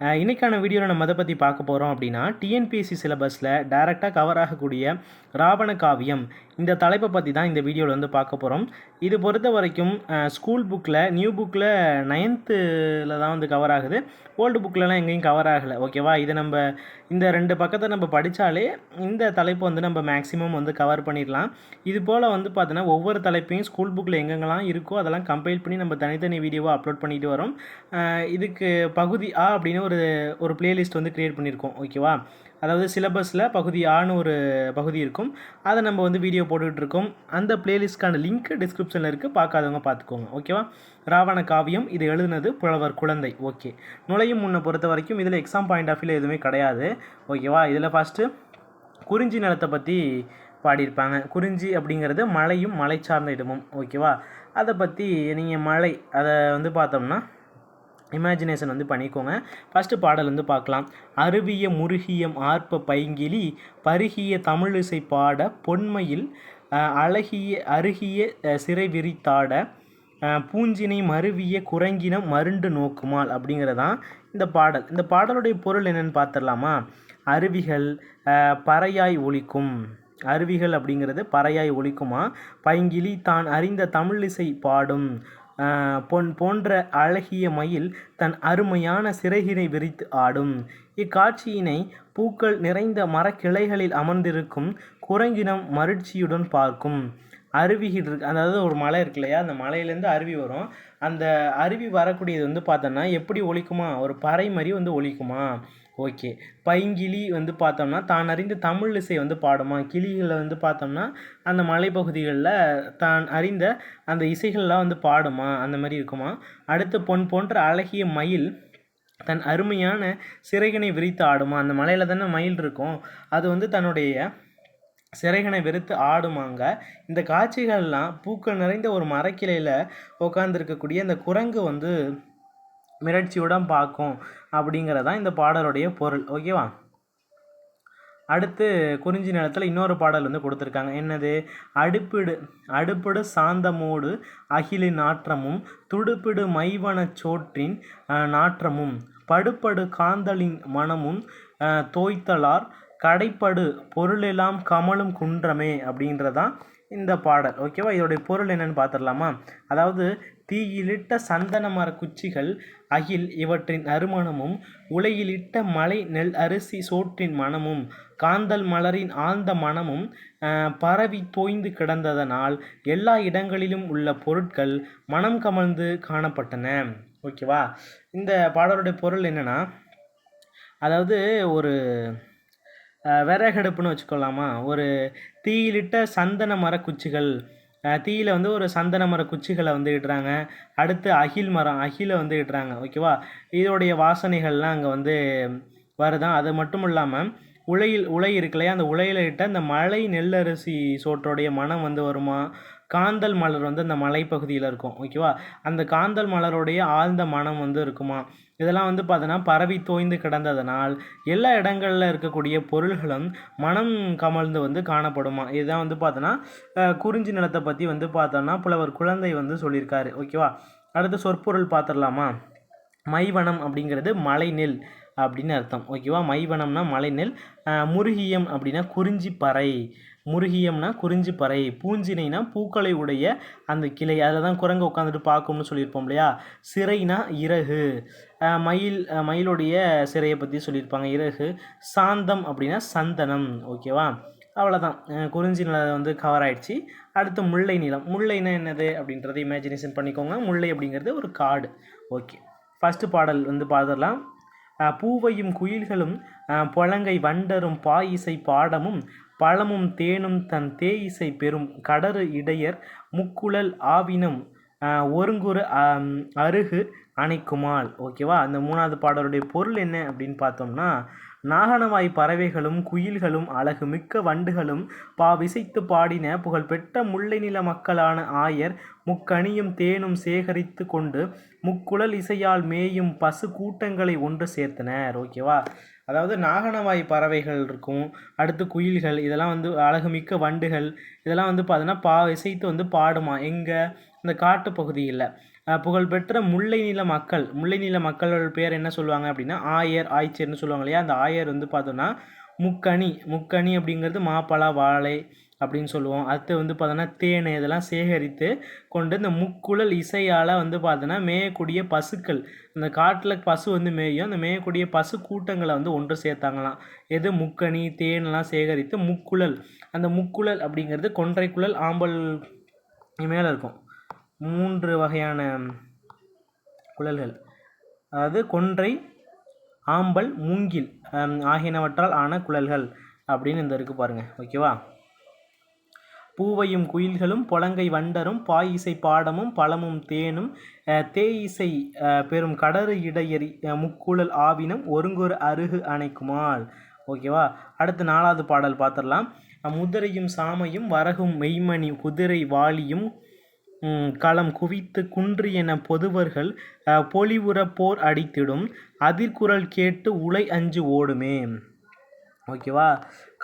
இன்றைக்கான வீடியோவில் நம்ம அதை பற்றி பார்க்க போகிறோம் அப்படின்னா டிஎன்பிஎஸ்சி சிலபஸில் டைரெக்டாக கவர் ஆகக்கூடிய ராவண காவியம் இந்த தலைப்பை பற்றி தான் இந்த வீடியோவில் வந்து பார்க்க போகிறோம் இது பொறுத்த வரைக்கும் ஸ்கூல் புக்கில் நியூ புக்கில் நைன்த்தில் தான் வந்து கவர் ஆகுது. ஓல்டு புக்கிலலாம் எங்கேயும் கவர் ஆகலை. ஓகேவா இது நம்ம இந்த ரெண்டு பக்கத்தை நம்ம படித்தாலே இந்த தலைப்பு வந்து நம்ம மேக்ஸிமம் வந்து கவர் பண்ணிடலாம். இது போல் வந்து பார்த்தீங்கன்னா ஒவ்வொரு தலைப்பையும் ஸ்கூல் புக்கில் எங்கெங்கெல்லாம் இருக்கோ அதெல்லாம் கம்பைல் பண்ணி நம்ம தனித்தனி வீடியோவாக அப்லோட் பண்ணிட்டு வரோம். இதுக்கு பகுதி ஆ அப்படின்னு ஒரு ஒரு பிளேலிஸ்ட் வந்து க்ரியேட் பண்ணியிருக்கோம் ஓகேவா அதாவது சிலபஸில் பகுதி ஆன்னு ஒரு பகுதி இருக்கும். அதை நம்ம வந்து வீடியோ போட்டுக்கிட்டு இருக்கோம். அந்த பிளேலிஸ்ட்கான லிங்க் டிஸ்கிரிப்ஷனில் இருக்குது பார்க்காதவங்க பார்த்துக்கோங்க ஓகேவா ராவண காவியம் இது எழுதுனது புலவர் குழந்தை ஓகே நுழையும் முன்னை பொறுத்த வரைக்கும் இதில் எக்ஸாம் பாயிண்ட் ஆஃப் வியூவில் எதுவுமே கிடையாது ஓகேவா இதில் ஃபஸ்ட்டு குறிஞ்சி நிலத்தை பற்றி பாடியிருப்பாங்க. குறிஞ்சி அப்படிங்கிறது மலையும் மலை சார்ந்த இடமும் ஓகேவா அதை பற்றி நீங்கள் மலை அதை வந்து பார்த்தோம்னா இமேஜினேஷன் வந்து பண்ணிக்கோங்க. ஃபஸ்ட்டு பாடல் வந்து பார்க்கலாம். அருவிய முருகியம் ஆர்ப்ப பைங்கிலி பருகிய தமிழிசை பாட பொன்மையில் அழகிய அருகிய சிறை விரித்தாட பூஞ்சினை மருவிய குரங்கினம் மருண்டு நோக்குமாள் அப்படிங்கிறதான் இந்த பாடல். இந்த பாடலுடைய பொருள் என்னென்னு பார்த்துடலாமா? அருவிகள் பறையாய் ஒலிக்கும். அருவிகள் அப்படிங்கிறது பறையாய் ஒழிக்குமா பைங்கிலி தான் அறிந்த தமிழிசை பாடும். பொன் போன்ற அழகிய மயில் தன் அருமையான சிறகினை விரித்து ஆடும். இக்காட்சியினை பூக்கள் நிறைந்த மரக்கிளைகளில் அமர்ந்திருக்கும் குரங்கினம் மகிழ்ச்சியுடன் பார்க்கும். அருவிகள் இருக்கு அதாவது ஒரு மலை இருக்கு இல்லையா? அந்த மலையிலேருந்து அருவி வரும். அந்த அருவி வரக்கூடியது வந்து பார்த்தோன்னா எப்படி ஒழிக்குமா ஒரு பறை மாதிரி வந்து ஒழிக்குமா ஓகே. பைங்கிளி வந்து பார்த்தோம்னா தான் அறிந்த தமிழ் இசை வந்து பாடுமா? கிளிகளை வந்து பார்த்தோம்னா அந்த மலைப்பகுதிகளில் தான் அறிந்த அந்த இசைகள்லாம் வந்து பாடுமா? அந்த மாதிரி இருக்குமா? அடுத்து பொன் போன்ற அழகிய மயில் தன் அருமையான சிறைகனை விரித்து ஆடுமா? அந்த மலையில் தானே மயில் இருக்கும். அது வந்து தன்னுடைய சிறைகனை வெறுத்து ஆடுமாங்க. இந்த காட்சிகள்லாம் பூக்கள் நிறைந்த ஒரு மரக்கிளையில் உட்காந்துருக்கக்கூடிய அந்த குரங்கு வந்து மிரட்சியுடன் பார்க்கும் அப்படிங்கிறதான் இந்த பாடலுடைய பொருள். ஓகேவா அடுத்து குறிஞ்சி நிலத்தில் இன்னொரு பாடல் வந்து கொடுத்துருக்காங்க. என்னது? அடுப்பிடு அடுப்பிடு சாந்தமோடு அகிலி நாற்றமும் துடுப்பிடு மைவனச் சோற்றின் நாற்றமும் படுப்படு காந்தலின் மனமும் தோய்த்தலார் கடைப்படு பொருளெல்லாம் கமலும் குன்றமே அப்படின்றதான் இந்த பாடல். ஓகேவா இதோடைய பொருள் என்னன்னு பார்த்துடலாமா? அதாவது தீயிலிட்ட சந்தன மர குச்சிகள் அகில் இவற்றின் நறுமணமும் உலையிலிட்ட மலை நெல் அரிசி சோற்றின் மணமும் காந்தல் மலரின் ஆழ்ந்த மணமும் பரவி தோய்ந்து கிடந்ததனால் எல்லா இடங்களிலும் உள்ள பொருட்கள் மனம் கமழ்ந்து காணப்பட்டன. ஓகேவா? இந்த பாடலுடைய பொருள் என்னன்னா அதாவது ஒரு விறகடுப்புன்னு வச்சுக்கொள்ளாமா? ஒரு தீயிலிட்ட சந்தன மர குச்சிகள் தீயில வந்து ஒரு சந்தன மர குச்சிகளை வந்து இடுறாங்க. அடுத்து அகில் மரம் அகிலை வந்து இடுறாங்க. ஓகேவா இதோடைய வாசனைகள்லாம் அங்கே வந்து வருதான். அது மட்டும் இல்லாமல் உலையில் உலை இருக்குல்லையா அந்த உலையில் இட்ட அந்த மலை நெல்லரிசி சோற்றோடைய மனம் வந்து வருமா? காந்தல் மலர் வந்து அந்த மலைப்பகுதியில் இருக்கும். ஓகேவா அந்த காந்தல் மலருடைய ஆழ்ந்த மனம் வந்து இருக்குமா? இதெல்லாம் வந்து பார்த்தோன்னா பரவி தோய்ந்து கிடந்ததனால் எல்லா இடங்களில் இருக்கக்கூடிய பொருள்களும் மனம் கமழ்ந்து வந்து காணப்படுமா? இதுதான் வந்து பார்த்தோன்னா குறிஞ்சி நிலத்தை பற்றி வந்து பார்த்தோன்னா புலவர் குழந்தை வந்து சொல்லியிருக்காரு. ஓகேவா? அடுத்து சொற்பொருள் பார்த்துடலாமா? மைவனம் அப்படிங்கிறது மலைநெல் அப்படின்னு அர்த்தம். ஓகேவா? மைவனம்னா மலைநெல் நெல் முருகியம் அப்படின்னா குறிஞ்சி பறை. முருகியம்னா குறிஞ்சி பறை பூஞ்சினைனா பூக்களை உடைய அந்த கிளை. அதில் தான் குரங்கு உட்காந்துட்டு பார்க்கும்னு சொல்லியிருப்போம் இல்லையா? சிறைனா இறகு. மயில் மயிலுடைய சிறையை பற்றி சொல்லியிருப்பாங்க. இறகு சாந்தம் அப்படின்னா சந்தனம். ஓகேவா? அவ்வளோதான் குறிஞ்சி நிலம் வந்து கவர் ஆயிடுச்சு. அடுத்து முல்லை நிலம். முல்லைனா என்னது அப்படின்றத இமேஜினேஷன் பண்ணிக்கோங்க. முல்லை அப்படிங்கிறது ஒரு காடு. ஓகே. ஃபஸ்ட்டு பாடல் வந்து பார்த்துடலாம் பூவையும் குயில்களும் புலங்கை வண்டரும் பாயிசை பாடமும் பழமும் தேனும் தன் தேயிசை பெறும் கடறு இடையர் முக்குழல் ஆவினம் ஒருங்குறு அருகு அணைக்குமால். ஓகேவா அந்த மூணாவது பாடலுடைய பொருள் என்ன அப்படின்னு பார்த்தோம்னா நாகனவாய் பறவைகளும் குயில்களும் அழகு மிக்க வண்டுகளும் பா விசைத்து பாடின புகழ்பெற்ற முல்லை நில மக்களான ஆயர் முக்கணியும் தேனும் சேகரித்து கொண்டு முக்குழல் இசையால் மேயும் பசு கூட்டங்களை ஒன்று சேர்த்தனர். ஓகேவா அதாவது நாகனவாய் பறவைகள் இருக்கும் அடுத்து குயில்கள் இதெல்லாம் வந்து அழகுமிக்க வண்டுகள் இதெல்லாம் வந்து பார்த்தீங்கன்னா பா இசைத்து வந்து பாடுமா? எங்கே? இந்த காட்டு பகுதியில். புகழ்பெற்ற முல்லை நில மக்கள் முல்லை நில மக்களோட பேர் என்ன சொல்லுவாங்க அப்படின்னா ஆயர் ஆய்ச்சர்னு சொல்லுவாங்க இல்லையா? அந்த ஆயர் வந்து பார்த்தோன்னா முக்கணி முக்கணி அப்படிங்கிறது மாப்பழா வாழை அப்படின்னு சொல்லுவோம். அடுத்து வந்து பார்த்தோன்னா தேன் இதெல்லாம் சேகரித்து கொண்டு இந்த முக்குழல் இசையால் வந்து பார்த்தோன்னா மேயக்கூடிய பசுக்கள் அந்த காட்டில் பசு வந்து மேயும். அந்த மேயக்கூடிய பசு கூட்டங்களை வந்து ஒன்று சேர்த்தாங்களாம். எது? முக்கணி தேன்லாம் சேகரித்து முக்குழல். அந்த முக்குழல் அப்படிங்கிறது கொன்றை குழல் ஆம்பல் மேலே இருக்கும். மூன்று வகையான குழல்கள். அதாவது கொன்றை ஆம்பல் மூங்கில் ஆகியனவற்றால் ஆன குழல்கள் அப்படின்னு இந்த இருக்குது பாருங்கள் ஓகேவா? பூவையும் குயில்களும் பொலங்கை வண்டரும் பாய் இசை பாடமும் பழமும் தேனும் தே தேயிசை பெறும் பெரும் கடறு இடையறி முக்குழல் ஆவினம் ஒருங்கொரு அருகு அணைக்குமாள். ஓகேவா? அடுத்து நாலாவது பாடல் பார்த்துடலாம் முதிரையும் சாமையும் வரகும் மெய்மணி குதிரை வாளியும் களம் குவித்து குன்று என பொதுவர்கள் பொலிவுற போர் அடித்திடும் அதிர்குரல் கேட்டு உலை அஞ்சு ஓடுமே. ஓகேவா?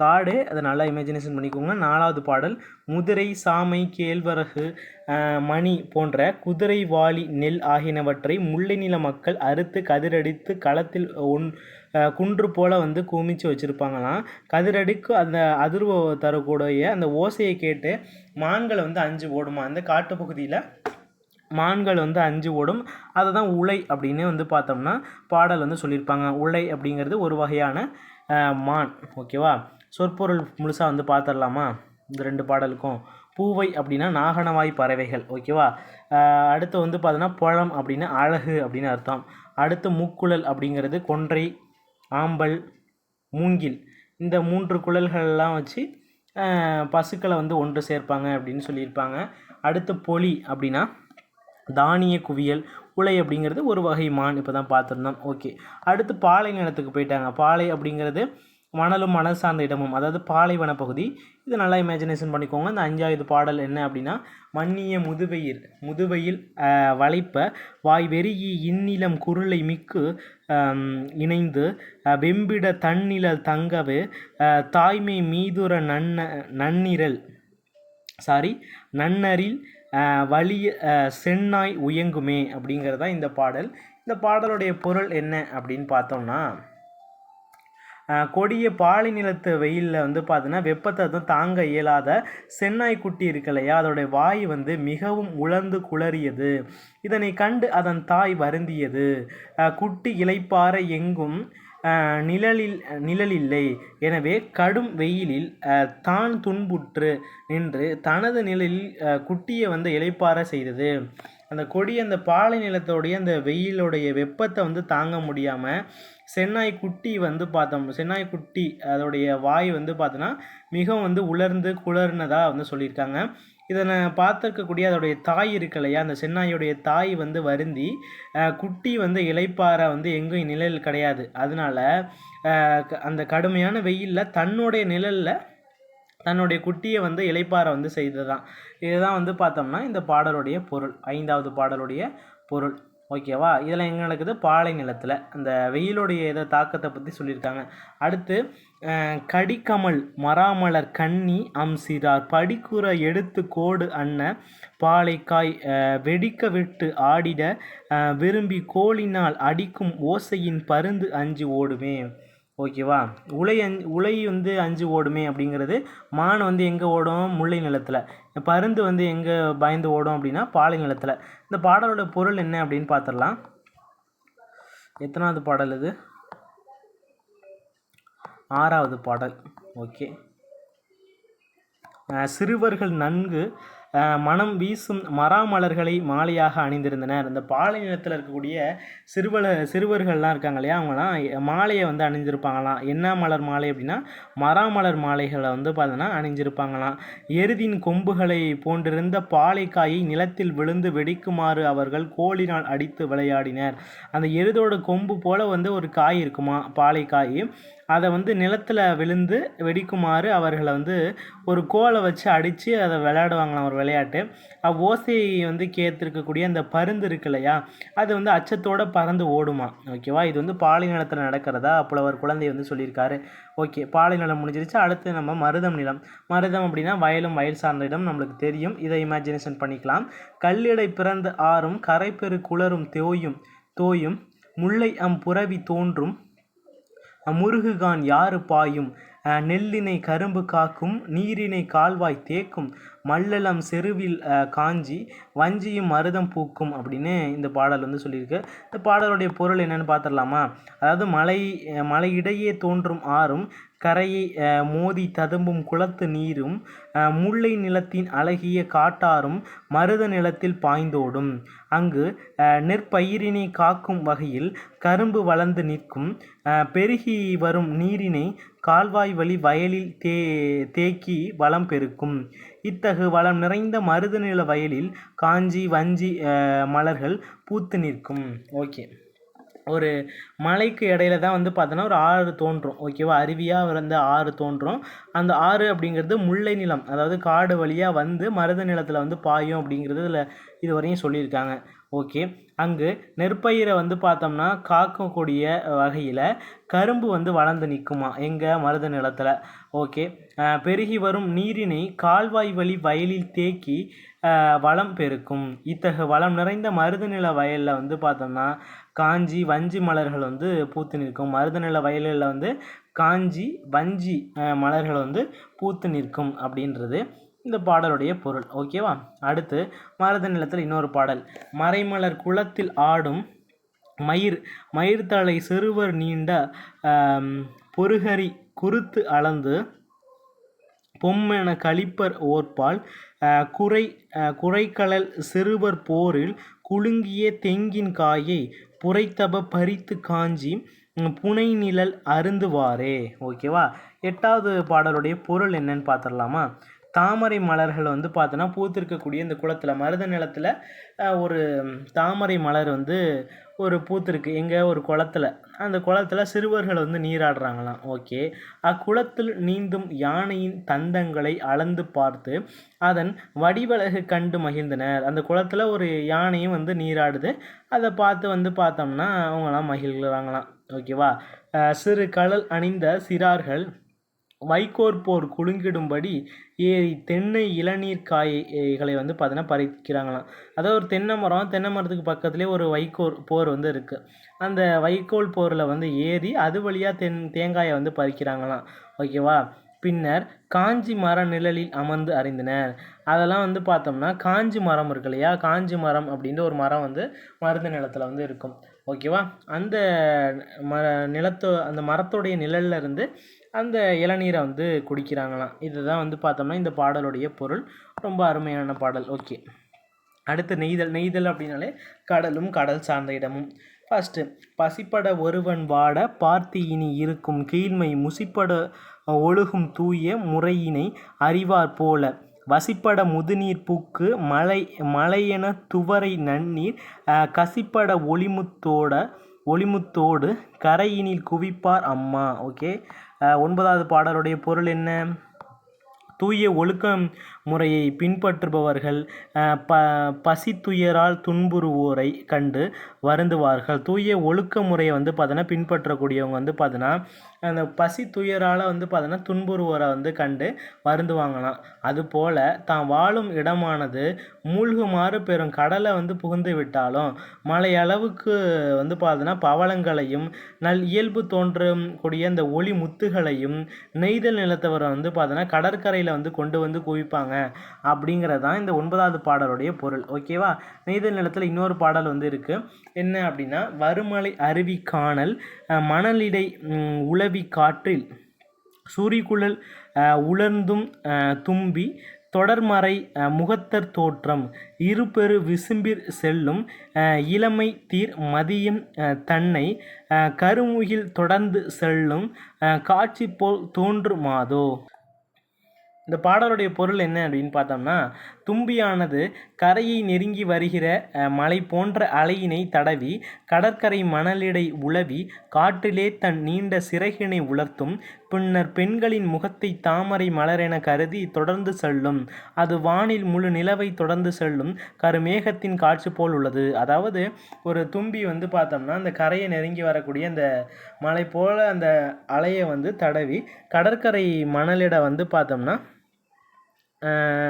காடு அதை நல்லா இமேஜினேஷன் பண்ணிக்கோங்க. நாலாவது பாடல் முதிரை சாமை கேழ்வரகு மணி போன்ற குதிரை வாளி நெல் ஆகியனவற்றை முல்லை நில மக்கள் அறுத்து கதிரடித்து களத்தில் ஒன் குன்று போல வந்து குமிச்சு வச்சுருப்பாங்களாம். கதிரடிக்கு அந்த அதிர்வு தரக்கூடிய அந்த ஓசையை கேட்டு மான்களை வந்து அஞ்சு ஓடுமா? அந்த காட்டுப்பகுதியில் மான்கள் வந்து அஞ்சு ஓடும். அதை தான் உலை அப்படின்னு வந்து பார்த்தோம்னா பாடல் வந்து சொல்லியிருப்பாங்க. உலை அப்படிங்கிறது ஒரு வகையான மான். ஓகேவா? சொற்பொருள் முழுசாக வந்து பார்த்துடலாமா இந்த ரெண்டு பாடலுக்கும். பூவை அப்படின்னா நாகனவாய் பறவைகள் ஓகேவா? அடுத்து வந்து பார்த்தோன்னா புழம் அப்படின்னா அழகு அப்படின்னு அர்த்தம். அடுத்து முக்குழல் அப்படிங்கிறது கொன்றை ஆம்பல் மூங்கில். இந்த மூன்று குழல்கள்லாம் வச்சு பசுக்களை வந்து ஒன்று சேர்ப்பாங்க அப்படின்னு சொல்லியிருப்பாங்க. அடுத்து பொலி அப்படின்னா தானிய குவியல் உலை அப்படிங்கிறது ஒரு வகை மான் இப்போ தான் பார்த்துருந்தோம் ஓகே. அடுத்து பாலை நிலத்துக்கு போயிட்டாங்க. பாலை அப்படிங்கிறது மணலும் மணல் சார்ந்த இடமும் அதாவது பாலைவன பகுதி. இது நல்லா இமேஜினேஷன் பண்ணிக்கோங்க. இந்த அஞ்சாவது பாடல் என்ன அப்படின்னா மன்னிய முதுவையில் முதுவையில் வளைப்ப வாய் வெறியி இந்நிலம் குருளை மிக்கு இணைந்து வெம்பிட தன்னிழல் தங்கவு தாய்மை மீதுர நன்ன நன்னிரல் சாரி நன்னரில் வலிய சென்னாய் உயங்குமே அப்படிங்கிறது தான் இந்த பாடல். இந்த பாடலுடைய பொருள் என்ன அப்படின்னு பார்த்தோம்னா கொடிய பாலை நிலத்து வெயிலில் வந்து பார்த்தீங்கன்னா வெப்பத்தை வந்து தாங்க இயலாத சென்னாய் குட்டி இருக்கு இல்லையா? அதோடைய வாய் வந்து மிகவும் உலர்ந்து குளறியது. இதனை கண்டு அதன் தாய் வருந்தியது. குட்டி இளைப்பாற எங்கும் நிழலில் நிழலில்லை. எனவே கடும் வெயிலில் தான் துன்புற்று நின்று தனது நிழலில் குட்டியை வந்து இளைப்பாற செய்தது. அந்த கொடி அந்த பாலை நிலத்தோடைய அந்த வெயிலுடைய வெப்பத்தை வந்து தாங்க முடியாமல் சென்னாய் குட்டி வந்து பார்த்தோம். சென்னாய் குட்டி அதோடைய வாய் வந்து பார்த்தோன்னா மிகவும் வந்து உலர்ந்து குளர்னதாக வந்து சொல்லியிருக்காங்க. இதனை பார்த்துருக்கக்கூடிய அதோடைய தாய் இருக்கு இல்லையா? அந்த சென்னாயுடைய தாய் வந்து வருந்தி குட்டி வந்து இளைப்பாற வந்து எங்கேயும் நிழல் கிடையாது. அதனால க- அந்த கடுமையான வெயிலில் தன்னுடைய நிழலில் தன்னுடைய குட்டியை வந்து இளைப்பாற வந்து செய்ததான் இதுதான் வந்து பார்த்தோம்னா இந்த பாடலுடைய பொருள். ஐந்தாவது பாடலுடைய பொருள். ஓகேவா? இதில் எங்கே நடக்குது? பாலை நிலத்தில். அந்த வெயிலுடைய இதை தாக்கத்தை பற்றி சொல்லியிருக்காங்க. அடுத்து கடிக்கமல் மராமலர் கன்னி அம்சிரார் படிக்குற எடுத்து கோடு அன்ன பாலைக்காய் வெடிக்க விட்டு ஆடிட விரும்பி கோழினால் அடிக்கும் ஓசையின் பருந்து அஞ்சு ஓடுமே. ஓகேவா? உலை அஞ் உலை வந்து அஞ்சு ஓடுமே அப்படிங்கிறது மான் வந்து எங்கே ஓடும்? முல்லை நிலத்தில். பருந்து வந்து எங்கே பயந்து ஓடும் அப்படின்னா பாலை நிலத்தில். இந்த பாடலோட பொருள் என்ன அப்படின்னு பார்த்துடலாம் எத்தனாவது பாடல் இது? ஆறாவது பாடல். ஓகே. சிறுவர்கள் நன்கு மனம் வீசும் மராமலர்களை மாலையாக அணிந்திருந்தனர். இந்த பாலை நிலத்தில் இருக்கக்கூடிய சிறுவல சிறுவர்கள்லாம் இருக்காங்க இல்லையா அவங்களாம் மாலையை வந்து அணிஞ்சிருப்பாங்களாம் என்ன மலர் மாலை அப்படின்னா மராமலர் மாலைகளை வந்து பார்த்தோன்னா அணிஞ்சிருப்பாங்களாம். எருதின் கொம்புகளை போன்றிருந்த பாலைக்காயை நிலத்தில் விழுந்து வெடிக்குமாறு அவர்கள் கோலினால் அடித்து விளையாடினர். அந்த எருதோட கொம்பு போல் வந்து ஒரு காய் இருக்குமா பாலைக்காய் அதை வந்து நிலத்தில் விழுந்து வெடிக்குமாறு அவர்களை வந்து ஒரு கோலை வச்சு அடித்து அதை விளையாடுவாங்களாம் ஒரு விளையாட்டு. ஓசையை வந்து கேத்திருக்கக்கூடிய அந்த பருந்து இருக்கு இல்லையா? அது வந்து அச்சத்தோடு பறந்து ஓடுமா? ஓகேவா? இது வந்து பாலை நிலத்தில் நடக்கிறதா? புலவர் குழந்தை வந்து சொல்லியிருக்காரு. ஓகே பாலைநிலம் முடிஞ்சிருச்சு. அடுத்து நம்ம மருதம் நிலம். மருதம் அப்படின்னா வயலும் வயல் சார்ந்த இடம் நம்மளுக்கு தெரியும். இதை இமேஜினேஷன் பண்ணிக்கலாம். கல்லிடை பிறந்த ஆறும் கரைப்பெரு குளரும் தோயும் தோயும் முல்லை அம் புரவி தோன்றும் முருகுகான் யாறு பாயும்? நெல்லினை கரும்பு காக்கும் நீரினை கால்வாய் தேக்கும் மல்லலம் செருவில் காஞ்சி வஞ்சியும் மருதம் பூக்கும் அப்படின்னு இந்த பாடல் வந்து சொல்லியிருக்கு. இந்த பாடலுடைய பொருள் என்னென்னு பார்த்துடலாமா? அதாவது மலை மலையிடையே தோன்றும் ஆறும் கரையை மோதி ததும்பும் குளத்து நீரும் முல்லை நிலத்தின் அழகிய காட்டாரும் மருத நிலத்தில் பாய்ந்தோடும். அங்கு நெற்பயிரினை காக்கும் வகையில் கரும்பு வளர்ந்து நிற்கும் பெருகி வரும் நீரினை கால்வாய் வழி வயலில் தே தேக்கி வளம் பெருக்கும். இத்தகு வளம் நிறைந்த மருத நில வயலில் காஞ்சி வஞ்சி மலர்கள் பூத்து நிற்கும். ஓகே. ஒரு மலைக்கு இடையில தான் வந்து பார்த்தோன்னா ஒரு ஆறு தோன்றும். ஓகேவா அருவியாக வந்து ஆறு தோன்றும். அந்த ஆறு அப்படிங்கிறது முல்லை நிலம் அதாவது காடு வழியாக வந்து மருத நிலத்தில் வந்து பாயும் அப்படிங்கிறது இதில் இது வரையும் சொல்லியிருக்காங்க. ஓகே அங்கு நெற்பயிரை வந்து பார்த்தோம்னா காக்கக்கூடிய வகையில் கரும்பு வந்து வளர்ந்து நிற்குமா எங்கள் மருத நிலத்தில். ஓகே பெருகி வரும் நீரினை கால்வாய் வழி வயலில் தேக்கி வளம் பெருக்கும். இத்தகு வளம் நிறைந்த மருத நில வயலில் வந்து பார்த்தோம்னா காஞ்சி வஞ்சி மலர்கள் வந்து பூத்து நிற்கும். மருத நில வயலில் வந்து காஞ்சி வஞ்சி மலர்கள் வந்து பூத்து நிற்கும் அப்படின்றது இந்த பாடலுடைய பொருள். ஓகேவா அடுத்து மருத நிலத்தில் இன்னொரு பாடல். மறைமலர் குளத்தில் ஆடும் மயிர் மயிர்தலை சிறுவர் நீண்ட பொறுகரி பொருகரி குருத்து அளந்து பொம்மென கழிப்பர் ஓர்பால் குறை குறைக்கலல் சிறுவர் போரில் குலுங்கிய தெங்கின் காயை புரைத்தப பறித்து காஞ்சி புனை நிழல் அருந்துவாரே. ஓகேவா? எட்டாவது பாடலுடைய பொருள் என்னன்னு பார்த்துடலாமா? தாமரை மலர்கள் வந்து பார்த்தோன்னா பூத்திருக்கக்கூடிய இந்த குளத்தில் மருத நிலத்தில் ஒரு தாமரை மலர் வந்து ஒரு பூத்திருக்கு. எங்கே? ஒரு குளத்தில். அந்த குளத்தில் சிறுவர்கள் வந்து நீராடுறாங்களாம். ஓகே. அக்குளத்தில் நீந்தும் யானையின் தந்தங்களை அளந்து பார்த்து அதன் வடிவழகு கண்டு மகிழ்ந்தனர். அந்த குளத்தில் ஒரு யானையும் வந்து நீராடுது. அதை பார்த்து வந்து பார்த்தோம்னா அவங்களாம் மகிழ்கிறாங்களாம். ஓகேவா? சிறு கடல் அணிந்த சிறார்கள் வைக்கோற் போர் குலுங்கிடும்படி ஏரி தென்னை இளநீர் காய்களை வந்து பார்த்தீங்கன்னா பறிக்கிறாங்களாம். அதாவது ஒரு தென்னை மரம் தென்னை மரத்துக்கு பக்கத்துலேயே ஒரு வைக்கோல் போர் வந்து இருக்குது அந்த வைக்கோல் போரில் வந்து ஏறி அது வழியாக தென் தேங்காயை வந்து பறிக்கிறாங்களாம். ஓகேவா பின்னர் காஞ்சி மர நிழலில் அமர்ந்து அறிந்தனர். அதெல்லாம் வந்து பார்த்தோம்னா காஞ்சி மரம் இருக்கு இல்லையா? காஞ்சி மரம் அப்படின்ற ஒரு மரம் வந்து மருந்து நிலத்தில் வந்து இருக்கும். ஓகேவா அந்த மர நிலத்தோ அந்த மரத்தோடைய நிழல்ல இருந்து அந்த இளநீரை வந்து குடிக்கிறாங்களாம். இதுதான் வந்து பார்த்தோம்னா இந்த பாடலுடைய பொருள். ரொம்ப அருமையான பாடல். ஓகே. அடுத்து நெய்தல். நெய்தல் அப்படின்னாலே கடலும் கடல் சார்ந்த இடமும். ஃபஸ்ட்டு பசிப்பட ஒருவன் வாட பார்த்து இனி இருக்கும் கீழ்மை முசிப்பட ஒழுகும் தூய முறையினை அறிவார் போல. வசிப்பட முதுநீர் பூக்கு மலை மலையென துவரை நன்னீர் கசிப்பட ஒளிமுத்தோட ஒளிமுத்தோடு கரையினில் குவிப்பார் அம்மா. ஓகே. ஒன்பதாவது பாடலுடைய பொருள் என்ன? தூய ஒழுக்கம் முறையை பின்பற்றுபவர்கள் ப பசித்துயரால் துன்புறுவோரை கண்டு வருந்துவார்கள். தூய ஒழுக்க முறையை வந்து பார்த்தோன்னா பின்பற்றக்கூடியவங்க வந்து பார்த்தோன்னா அந்த பசி துயரால் வந்து பார்த்தோன்னா துன்புறுவோரை வந்து கண்டு வருந்துவாங்களாம். அதுபோல் தான் வாழும் இடமானது மூழ்குமாறு பெறும் கடலை வந்து புகுந்து விட்டாலும் மலையளவுக்கு வந்து பார்த்தோன்னா பவளங்களையும் நல் இயல்பு தோன்றும் கூடிய அந்த ஒளி முத்துகளையும் நெய்தல் நிலத்தவரை வந்து பார்த்தோன்னா கடற்கரையில் வந்து கொண்டு வந்து குவிப்பாங்க. அப்படிங்கிறது தான் இந்த ஒன்பதாவது பாடலுடைய பொருள். ஓகேவா நெய்தல் நிலத்தில் இன்னொரு பாடல் வந்து இருக்குது என்ன அப்படின்னா வருமலை அருவி காணல் மணலிடை உளவி காற்றில் சூரியகுழல் உலர்ந்தும் தும்பி தொடர்மறை முகத்தர் தோற்றம் இருபெரு விசும்பிற் செல்லும் இளமை தீர் மதியம் தன்னை கருமுகில் தொடர்ந்து செல்லும் காட்சி போல் தோன்றுமாதோ? இந்த பாடலுடைய பொருள் என்ன அப்படின்னு பார்த்தோம்னா தும்பியானது கரையை நெருங்கி வருகிற மலை போன்ற அலையினை தடவி கடற்கரை மணலிடை உலவி காற்றிலே தன் நீண்ட சிறகினை உலர்த்தும் பின்னர் பெண்களின் முகத்தை தாமரை மலரென கருதி தொடர்ந்து செல்லும். அது வானில் முழு நிலவை தொடர்ந்து செல்லும் கருமேகத்தின் காட்சி போல் உள்ளது. அதாவது ஒரு தும்பி வந்து பார்த்தோம்னா அந்த கரையை நெருங்கி வரக்கூடிய அந்த மலை போல் அந்த அலையை வந்து தடவி கடற்கரை மணலிட வந்து பார்த்தோம்னா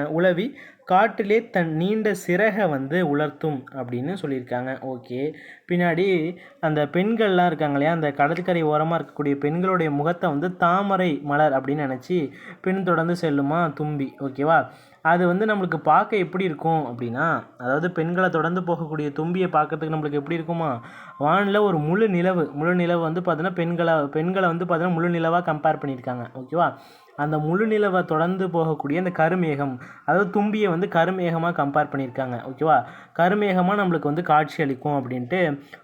உலவி காட்டிலே தன் நீண்ட சிறகை வந்து உலர்த்தும் அப்படின்னு சொல்லியிருக்காங்க. ஓகே. பின்னாடி அந்த பெண்கள்லாம் இருக்காங்க இல்லையா? அந்த கடற்கரை ஓரமாக இருக்கக்கூடிய பெண்களுடைய முகத்தை வந்து தாமரை மலர் அப்படின்னு நினச்சி பின் தொடர்ந்து செல்லுமா? தும்பி. ஓகேவா? அது வந்து நம்மளுக்கு பார்க்க எப்படி இருக்கும் அப்படின்னா அதாவது பெண்களை தொடர்ந்து போகக்கூடிய தும்பியை பார்க்கறதுக்கு நம்மளுக்கு எப்படி இருக்குமா? வானில் ஒரு முழு நிலவு. முழு நிலவு வந்து பார்த்தீங்கன்னா பெண்களை பெண்களை வந்து பார்த்தீங்கன்னா முழு நிலவாக கம்பேர் பண்ணியிருக்காங்க. ஓகேவா? அந்த முழு நிலவை தொடர்ந்து போகக்கூடிய அந்த கருமேகம் அதாவது தும்பியை வந்து கருமேகமாக கம்பேர் பண்ணியிருக்காங்க ஓகேவா கருமேகமாக நம்மளுக்கு வந்து காட்சி அளிக்கும் அப்படின்ட்டு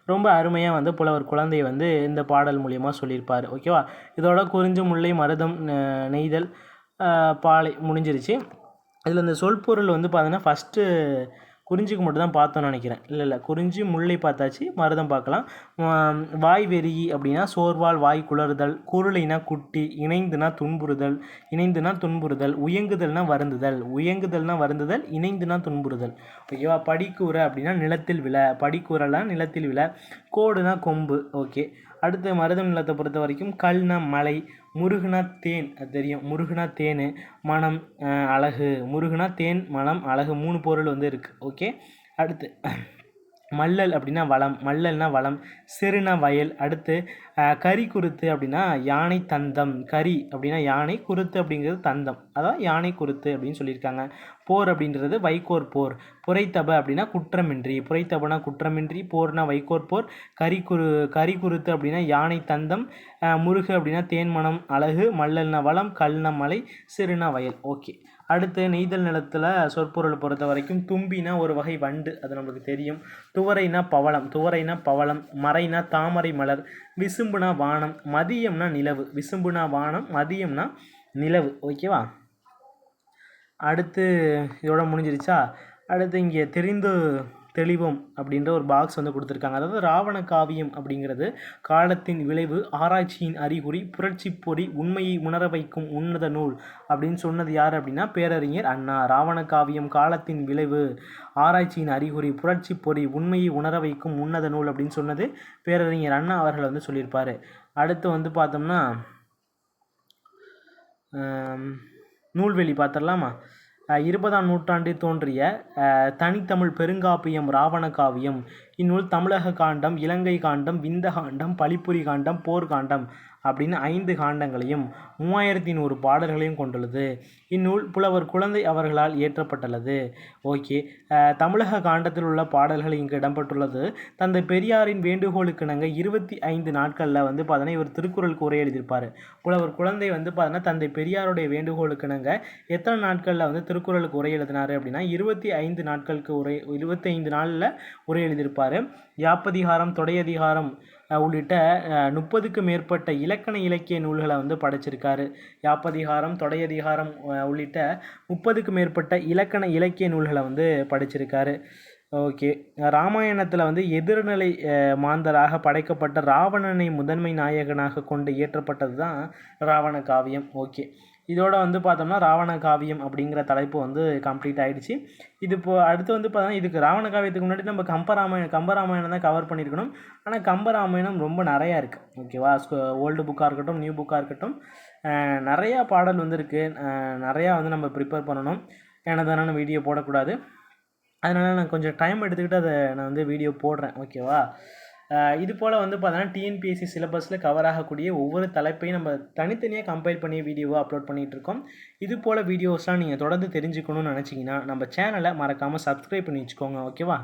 ரொம்ப அருமையாக வந்து புலவர் குழந்தை வந்து இந்த பாடல் மூலியமாக சொல்லியிருப்பார் ஓகேவா இதோட குறிஞ்சி முல்லை மருதம் நெய்தல் பாலை முடிஞ்சிருச்சு. இதில் இந்த சொற்பொருள் வந்து பார்த்தீங்கன்னா ஃபஸ்ட்டு குறிஞ்சிக்கு மட்டும் தான் பார்த்தோம்னு நினைக்கிறேன். இல்லை இல்லை குறிஞ்சி முல்லை பார்த்தாச்சு மருதம் பார்க்கலாம். வாய் வெறியி அப்படின்னா சோர்வால் வாய் குளறுதல் குருளைனா குட்டி இணைந்துனா துன்புறுதல் இணைந்துனா துன்புறுதல் உயங்குதல்னா வருந்துதல் உயங்குதல்னா வருந்துதல் இணைந்துனா துன்புறுதல். ஓகேவா? படிக்கூரை அப்படின்னா நிலத்தில் விழ படிக்கூரெல்லாம் நிலத்தில் விழ கோடுனா கொம்பு. ஓகே. அடுத்து மருதம் நிலத்தை பொறுத்த வரைக்கும் கல்னா மலை முருகுனா தேன் அது தெரியும். முருகுனா தேன் மனம் அழகு. முருகுனா தேன் மனம் அழகு மூணு பொருள் வந்து இருக்குது ஓகே? அடுத்து மல்லல் அப்படின்னா வளம். மல்லல்னா வளம். சிறுனா வயல். அடுத்து கறி குருத்து அப்படின்னா யானை தந்தம். கரி அப்படின்னா யானை குருத்து அப்படிங்கிறது தந்தம். அதான் யானை குருத்து அப்படின்னு சொல்லியிருக்காங்க. போர் அப்படின்றது வைகோர் போர். புரைத்தப அப்படின்னா குற்றமின்றி புரைத்தபனா குற்றமின்றி போர்னா வைகோர் போர். கரிக்குரு குரு கரி குருத்து அப்படின்னா யானை தந்தம் முருகு அப்படின்னா தேன்மனம் அழகு மல்லல்னா வளம் கல்னா மலை சிறுனா வயல். ஓகே. அடுத்து நெய்தல் நிலத்தில் சொற்பொருள் பொறுத்த வரைக்கும் தும்பினா ஒரு வகை வண்டு அது நம்மளுக்கு தெரியும். துவரைனா பவளம் துவரைனா பவளம் மறைனா தாமரை மலர் விசும்புனா வானம் மதியம்னா நிலவு விசும்புனா வானம் மதியம்னா நிலவு. ஓகேவா? அடுத்து இதோட முடிஞ்சிருச்சா? அடுத்து இங்கே தெரிந்து தெளிவம் அப்படின்ற ஒரு பாக்ஸ் வந்து கொடுத்துருக்காங்க. அதாவது ராவண காவியம் அப்படிங்கிறது காலத்தின் விளைவு ஆராய்ச்சியின் அறிகுறி புரட்சி பொறி உண்மையை உணர வைக்கும் உன்னத நூல் அப்படின்னு சொன்னது யார் அப்படின்னா பேரறிஞர் அண்ணா. ராவண காவியம் காலத்தின் விளைவு ஆராய்ச்சியின் அறிகுறி புரட்சி பொறி உண்மையை உணர வைக்கும் உன்னத நூல் அப்படின்னு சொன்னது பேரறிஞர் அண்ணா அவர்கள் வந்து சொல்லியிருப்பார். அடுத்து வந்து பார்த்தோம்னா நூல்வெளி பார்த்துடலாமா? இருபதாம் நூற்றாண்டில் தோன்றிய தனித்தமிழ் பெருங்காப்பியம் ராவண காவியம் இந்நூல் தமிழக காண்டம் இலங்கை காண்டம் விந்த காண்டம் பழிப்புரி காண்டம் போர்க்காண்டம் அப்படின்னு ஐந்து காண்டங்களையும் மூவாயிரத்தி நூறு பாடல்களையும் கொண்டுள்ளது. இந்நூல் புலவர் குழந்தை அவர்களால் இயற்றப்பட்டுள்ளது. ஓகே. தமிழக காண்டத்தில் உள்ள பாடல்கள் இங்கு இடம்பெற்றுள்ளது. தந்தை பெரியாரின் வேண்டுகோளுக்கிணங்க இருபத்தி ஐந்து நாட்களில் வந்து பார்த்தினா இவர் திருக்குறளுக்கு கூற எழுதியிருப்பார். புலவர் குழந்தை வந்து பார்த்தினா தந்தை பெரியாருடைய வேண்டுகோளுக்கிணங்க எத்தனை நாட்களில் வந்து திருக்குறளுக்கு உரை எழுதினார் அப்படின்னா இருபத்தி ஐந்து நாட்களுக்கு உரை இருபத்தி ஐந்து நாளில் உரை எழுதியிருப்பார். யாப்பதிகாரம் தொடையதிகாரம் உள்ளிட்ட முப்பதுக்கு மேற்பட்ட இலக்கண இலக்கிய நூல்களை வந்து படைச்சிருக்காரு. யாப்பதிகாரம் தொடையதிகாரம் உள்ளிட்ட முப்பதுக்கு மேற்பட்ட இலக்கண இலக்கிய நூல்களை வந்து படைச்சிருக்காரு. ஓகே. ராமாயணத்தில் வந்து எதிர்நிலை மாந்தராக படைக்கப்பட்ட ராவணனை முதன்மை நாயகனாக கொண்டு இயற்றப்பட்டது தான் ராவண காவியம். ஓகே. இதோட வந்து பார்த்தோம்னா ராவண காவியம் அப்படிங்கிற தலைப்பு வந்து கம்ப்ளீட் ஆகிடுச்சு இது இப்போ அடுத்து வந்து பார்த்தோம்னா இதுக்கு ராவண காவியத்துக்கு முன்னாடி நம்ம கம்பராமாயணம் கம்பராமாயணம் தான் கவர் பண்ணியிருக்கணும். ஆனால் கம்பராமாயணம் ரொம்ப நிறையா இருக்குது ஓகேவா ஓல்டு புக்காக இருக்கட்டும் நியூ புக்காக இருக்கட்டும். நிறையா பாடல் வந்து இருக்குது நிறையா வந்து நம்ம ப்ரிப்பேர் பண்ணணும். எனதான வீடியோ போடக்கூடாது. அதனால் நான் கொஞ்சம் டைம் எடுத்துக்கிட்டு அதை நான் வந்து வீடியோ போடுறேன். ஓகேவா இது போல் வந்து பார்த்தோன்னா டிஎன்பிஎஸ்சி சிலபஸில் கவர் ஆகக்கூடிய ஒவ்வொரு தலைப்பையும் நம்ம தனித்தனியாக கம்பைல் பண்ணி வீடியோவை அப்லோட் பண்ணிகிட்டு இருக்கோம். இது போல் வீடியோஸ்லாம் நீங்கள் தொடர்ந்து தெரிஞ்சுக்கணும்னு நினச்சிங்கன்னா நம்ம சேனலை மறக்காமல் சப்ஸ்கிரைப் பண்ணி வச்சுக்கோங்க ஓகேவா